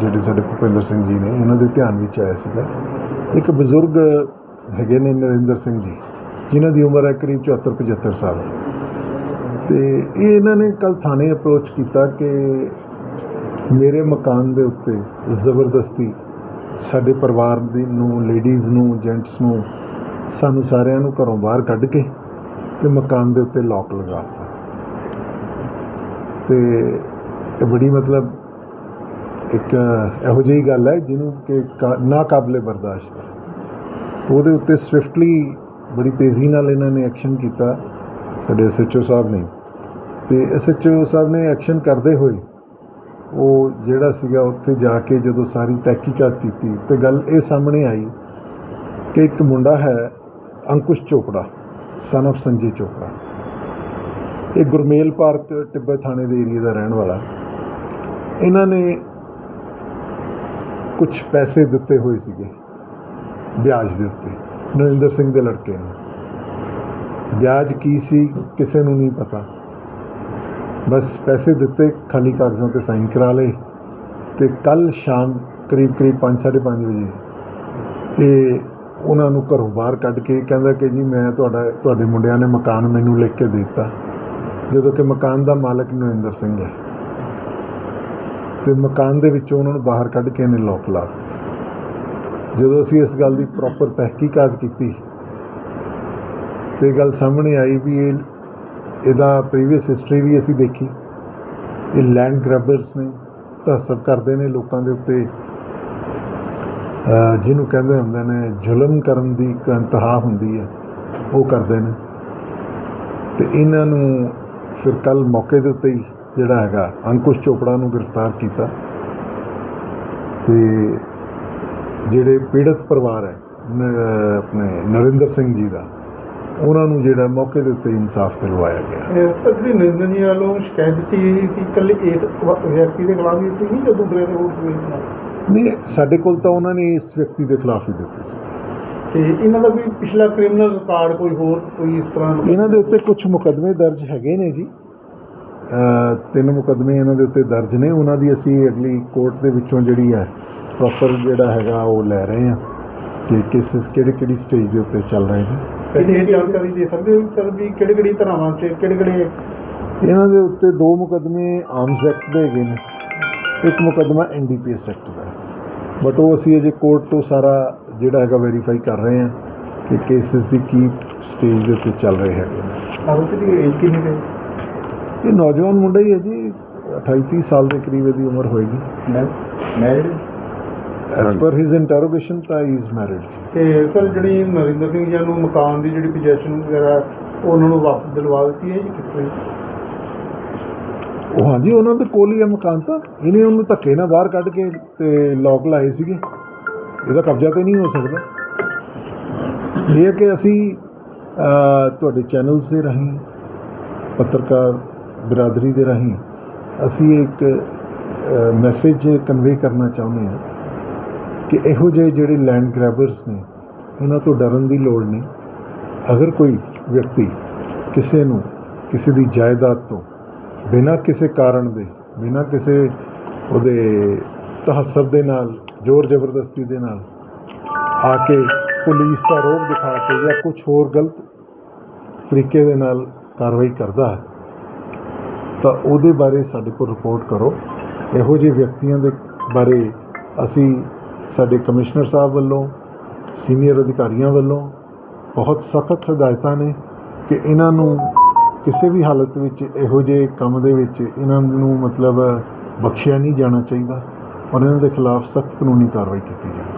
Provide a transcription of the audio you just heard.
ਜਿਹੜੇ ਸਾਡੇ ਭੁਪਿੰਦਰ ਸਿੰਘ ਜੀ ਨੇ, ਇਹਨਾਂ ਦੇ ਧਿਆਨ ਵਿੱਚ ਆਇਆ ਸੀਗਾ। ਇੱਕ ਬਜ਼ੁਰਗ ਹੈਗੇ ਨੇ ਨਰਿੰਦਰ ਸਿੰਘ ਜੀ, ਜਿਨ੍ਹਾਂ ਦੀ ਉਮਰ ਹੈ ਕਰੀਬ 74 75 ਸਾਲ। ਤੇ ਇਹ ਇਹਨਾਂ ਨੇ ਕੱਲ ਥਾਣੇ ਅਪਰੋਚ ਕੀਤਾ ਕਿ ਮੇਰੇ ਮਕਾਨ ਦੇ ਉੱਤੇ ਜ਼ਬਰਦਸਤੀ ਸਾਡੇ ਪਰਿਵਾਰ ਦੀ ਨੂੰ ਲੇਡੀਜ਼ ਨੂੰ ਜੈਂਟਸ ਨੂੰ, ਸਾਨੂੰ ਸਾਰਿਆਂ ਨੂੰ ਘਰੋਂ ਬਾਹਰ ਕੱਢ ਕੇ ਤੇ ਮਕਾਨ ਦੇ ਉੱਤੇ ਲੋਕ ਲਗਾਤਾ ਤੇ ਇਹ ਬੜੀ ਮਤਲਬ ਇੱਕ ਇਹੋ ਜਿਹੀ ਗੱਲ ਹੈ ਜਿਹਨੂੰ ਕਿ ਕਾ- ਨਾ ਕਾਬਲੇ ਬਰਦਾਸ਼ਤ ਹੈ। ਉਹਦੇ ਉੱਤੇ ਸਵਿਫਟਲੀ ਬੜੀ ਤੇਜ਼ੀ ਨਾਲ ਇਹਨਾਂ ਨੇ ਐਕਸ਼ਨ ਕੀਤਾ, ਸਾਡੇ ਐਸਐਚਓ ਸਾਹਿਬ ਨੇ। ਤੇ ਐਸਐਚਓ ਸਾਹਿਬ ਨੇ ਐਕਸ਼ਨ ਕਰਦੇ ਹੋਏ ਉਹ ਜਿਹੜਾ ਸੀਗਾ ਉੱਥੇ ਜਾ ਕੇ ਜਦੋਂ ਸਾਰੀ ਤਹਿਕੀਕਾਤ ਕੀਤੀ, ਤੇ ਗੱਲ ਇਹ ਸਾਹਮਣੇ ਆਈ ਕਿ ਇੱਕ ਮੁੰਡਾ ਹੈ ਅੰਕੁਸ਼ ਚੋਪੜਾ ਸਨ of ਸੰਜੇ ਚੋਪੜਾ। ਇਹ ਗੁਰਮੇਲ ਪਾਰਕ, ਟਿੱਬੇ ਥਾਣੇ ਦੇ ਏਰੀਆ ਦਾ ਰਹਿਣ ਵਾਲਾ। ਇਹਨਾਂ ਨੇ ਕੁਝ ਪੈਸੇ ਦਿੱਤੇ ਹੋਏ ਸੀਗੇ, ਵਿਆਜ ਦੇ ਉੱਤੇ, ਨਰਿੰਦਰ ਸਿੰਘ ਦੇ ਲੜਕੇ ਨੂੰ। ਵਿਆਜ ਕੀ ਸੀ ਕਿਸੇ ਨੂੰ ਨਹੀਂ ਪਤਾ। ਬਸ ਪੈਸੇ ਦਿੱਤੇ, ਖਾਲੀ ਕਾਗਜ਼ਾਂ ਤੇ ਸਾਈਨ ਕਰਾ ਲਏ ਤੇ ਕੱਲ ਸ਼ਾਮ ਕਰੀਬ ਕਰੀਬ 5:30 ਵਜੇ ਇਹ ਉਹਨਾਂ ਨੂੰ ਘਰੋਂ ਬਾਹਰ ਕੱਢ ਕੇ ਕਹਿੰਦਾ ਕਿ ਜੀ ਮੈਂ ਤੁਹਾਡਾ, ਤੁਹਾਡੇ ਮੁੰਡਿਆਂ ਨੇ ਮਕਾਨ ਮੈਨੂੰ ਲਿਖ ਕੇ ਦੇ ਦਿੱਤਾ, ਜਦੋਂ ਕਿ ਮਕਾਨ ਦਾ ਮਾਲਕ ਨਰਿੰਦਰ ਸਿੰਘ ਹੈ। ਤੇ ਮਕਾਨ ਦੇ ਵਿੱਚੋਂ ਉਹਨਾਂ ਨੂੰ ਬਾਹਰ ਕੱਢ ਕੇ ਇਹਨੇ ਲੋਕ ਲਾ ਦਿੱਤੇ। ਜਦੋਂ ਅਸੀਂ ਇਸ ਗੱਲ ਦੀ ਪ੍ਰੋਪਰ ਤਹਿਕੀਕਾਤ ਕੀਤੀ ਤੇ ਗੱਲ ਸਾਹਮਣੇ ਆਈ ਵੀ ਇਹ ਇਹਦਾ ਪ੍ਰੀਵੀਅਸ ਹਿਸਟਰੀ ਵੀ ਅਸੀਂ ਦੇਖੀ। ਇਹ ਲੈਂਡ ਗ੍ਰੈਬਰਸ ਨੇ ਤਹਸਬ ਕਰਦੇ ਨੇ ਲੋਕਾਂ ਦੇ ਉੱਤੇ। ਜਿਹਨੂੰ ਕਹਿੰਦੇ ਹੁੰਦੇ ਨੇ, ਜ਼ੁਲਮ ਕਰਨ ਦੀ ਇੱਕ ਇੰਤਹਾ ਹੁੰਦੀ ਹੈ, ਉਹ ਕਰਦੇ ਨੇ। ਤੇ ਇਹਨਾਂ ਨੂੰ ਫਿਰ ਕੱਲ ਮੌਕੇ ਦੇ ਉੱਤੇ ਹੀ ਜਿਹੜਾ ਹੈਗਾ ਅੰਕੁਸ਼ ਚੋਪੜਾ ਨੂੰ ਗ੍ਰਿਫਤਾਰ ਕੀਤਾ ਤੇ ਜਿਹੜੇ ਪੀੜਤ ਪਰਿਵਾਰ ਹੈ ਆਪਣੇ ਨਰਿੰਦਰ ਸਿੰਘ ਜੀ ਦਾ ਉਹਨਾਂ ਨੂੰ ਜਿਹੜਾ ਮੌਕੇ ਦੇ ਉੱਤੇ ਇਨਸਾਫ ਦਿਲਵਾਇਆ ਗਿਆ। ਜਿਹੜੀ ਨਿਰੰਜਨ ਜੀ ਵੱਲੋਂ ਸ਼ਿਕਾਇਤ ਦਿੱਤੀ ਗਈ ਸੀ ਇਸ ਵ- ਵਿਅਕਤੀ ਦੇ ਖਿਲਾਫ ਹੀ ਦਿੱਤੀ ਗਈ ਜਾਂ ਦੂਸਰੇ ਦੇ ਹੋਰ ਕੋਈ ਨਹੀਂ ਸਾਡੇ ਕੋਲ ਤਾਂ ਉਹਨਾਂ ਨੇ ਇਸ ਵਿਅਕਤੀ ਦੇ ਖਿਲਾਫ ਹੀ ਦਿੱਤੀ ਸੀ। ਤੇ ਇਹਨਾਂ ਦਾ ਕੋਈ ਪਿਛਲਾ ਕ੍ਰਿਮੀਨਲ ਰਿਕਾਰਡ ਕੋਈ ਹੋਰ ਕੋਈ ਇਸ ਤਰ੍ਹਾਂ? ਇਹਨਾਂ ਦੇ ਉੱਤੇ ਕੁਝ ਮੁਕੱਦਮੇ ਦਰਜ ਹੈਗੇ ਨੇ ਜੀ। ਤਿੰਨ ਮੁਕੱਦਮੇ ਇਹਨਾਂ ਦੇ ਉੱਤੇ ਦਰਜ ਨੇ। ਉਹਨਾਂ ਦੀ ਅਸੀਂ ਅਗਲੀ ਕੋਰਟ ਦੇ ਵਿੱਚੋਂ ਜਿਹੜੀ ਹੈ ਪ੍ਰੋਪਰ ਜਿਹੜਾ ਹੈਗਾ ਉਹ ਲੈ ਰਹੇ ਹਾਂ ਕਿ ਕੇਸਿਸ ਕਿਹੜੇ ਕਿਹੜੀ ਸਟੇਜ ਦੇ ਉੱਤੇ ਚੱਲ ਰਹੇ ਨੇ। ਵੈਸੇ ਇਹ ਜਾਣਕਾਰੀ ਦੇ ਸਕਦੇ ਹੋ ਸਰ ਵੀ ਕਿਹੜੇ ਕਿਹੜੀ ਧਾਰਾਵਾਂ 'ਚ ਕਿਹੜੇ ਕਿਹੜੇ ਇਹਨਾਂ ਦੇ ਉੱਤੇ ਦੋ ਮੁਕੱਦਮੇ ਆਰਮਸ ਐਕਟ ਦੇ ਹੈਗੇ ਨੇ। ਇੱਕ ਮੁਕੱਦਮਾ ਐਨਡੀਪੀਐਸ ਐਕਟ ਦਾ ਬਟ ਉਹ ਅਸੀਂ ਅਜੇ ਕੋਰਟ ਤੋਂ ਸਾਰਾ ਜਿਹੜਾ ਹੈਗਾ ਵੈਰੀਫਾਈ ਕਰ ਰਹੇ ਹਾਂ ਕਿ ਕੇਸਿਸ ਦੀ ਕੀ ਸਟੇਜ ਦੇ ਉੱਤੇ ਚੱਲ ਰਹੇ ਹੈਗੇ ਨੇ। ਆਰੋਪੀ ਦੀ ਏਜ ਕਿੰਨੀ ਹੈ? ਇਹ ਨੌਜਵਾਨ ਮੁੰਡਾ ਹੀ ਹੈ ਜੀ 28 30 ਸਾਲ ਦੇ ਕਰੀਬ ਇਹਦੀ ਉਮਰ ਹੋਏਗੀ। Married as per his interrogation ਤਾਂ ਹੀ ਇਜ਼ ਮੈਰਿਡ ਤੇ ਸਰ ਜਿਹੜੀ ਨਰਿੰਦਰ ਸਿੰਘ ਜੀ ਨੂੰ ਮਕਾਨ ਦੀ ਜਿਹੜੀ ਪੋਜੀਸ਼ਨ ਵਗੈਰਾ ਉਹ ਉਹਨਾਂ ਨੂੰ ਵਾਪਸ ਦਿਲਵਾ ਦਿੱਤੀ ਹੈ ਜੀ ਤਰ੍ਹਾਂ ਉਹ ਹਾਂਜੀ ਉਹਨਾਂ ਦੇ ਕੋਲ ਹੀ ਹੈ ਮਕਾਨ ਤਾਂ। ਇਹਨੇ ਉਹਨੂੰ ਧੱਕੇ ਨਾਲ ਬਾਹਰ ਕੱਢ ਕੇ ਤੇ ਲੋਕ ਲਾਏ ਸੀਗੇ। ਇਹਦਾ ਕਬਜ਼ਾ ਤੇ ਨਹੀਂ ਹੋ ਸਕਦਾ। ਇਹ ਕਿ ਅਸੀਂ ਤੁਹਾਡੇ ਚੈਨਲਸ ਦੇ ਰਾਹੀਂ ਪੱਤਰਕਾਰ ਬਰਾਦਰੀ ਦੇ ਰਾਹੀਂ ਅਸੀਂ ਇੱਕ ਮੈਸੇਜ ਕਨਵੇ ਕਰਨਾ ਚਾਹੁੰਦੇ ਹਾਂ ਕਿ ਇਹੋ ਜਿਹੇ ਜਿਹੜੇ ਲੈਂਡ ਗ੍ਰੈਬਰਸ ਨੇ, ਉਹਨਾਂ ਤੋਂ ਡਰਨ ਦੀ ਲੋੜ ਨਹੀਂ। ਅਗਰ ਕੋਈ ਵਿਅਕਤੀ ਕਿਸੇ ਨੂੰ ਕਿਸੇ ਦੀ ਜਾਇਦਾਦ ਤੋਂ ਬਿਨਾਂ ਕਿਸੇ ਕਾਰਨ ਦੇ, ਬਿਨਾਂ ਕਿਸੇ ਉਹਦੇ ਤਹੱਸਬ ਦੇ ਨਾਲ, ਜ਼ੋਰ ਜ਼ਬਰਦਸਤੀ ਦੇ ਨਾਲ ਆ ਕੇ ਪੁਲਿਸ ਦਾ ਰੋਬ ਦਿਖਾ ਕੇ ਜਾਂ ਕੁਝ ਹੋਰ ਗਲਤ ਤਰੀਕੇ ਦੇ ਨਾਲ ਕਾਰਵਾਈ ਕਰਦਾ ਹੈ ਤਾਂ ਉਹਦੇ ਬਾਰੇ ਸਾਡੇ ਕੋਲ ਰਿਪੋਰਟ ਕਰੋ। ਇਹੋ ਜਿਹੇ ਵਿਅਕਤੀਆਂ ਦੇ ਬਾਰੇ ਅਸੀਂ ਸਾਡੇ ਕਮਿਸ਼ਨਰ ਸਾਹਿਬ ਵੱਲੋਂ, ਸੀਨੀਅਰ ਅਧਿਕਾਰੀਆਂ ਵੱਲੋਂ ਬਹੁਤ ਸਖਤ ਹਦਾਇਤਾਂ ਨੇ ਕਿ ਇਹਨਾਂ ਨੂੰ ਕਿਸੇ ਵੀ ਹਾਲਤ ਵਿੱਚ ਇਹੋ ਜਿਹੇ ਕੰਮ ਦੇ ਵਿੱਚ ਇਹਨਾਂ ਨੂੰ ਮਤਲਬ ਬਖਸ਼ਿਆ ਨਹੀਂ ਜਾਣਾ ਚਾਹੀਦਾ ਔਰ ਇਹਨਾਂ ਦੇ ਖਿਲਾਫ ਸਖਤ ਕਾਨੂੰਨੀ ਕਾਰਵਾਈ ਕੀਤੀ ਜਾਵੇ।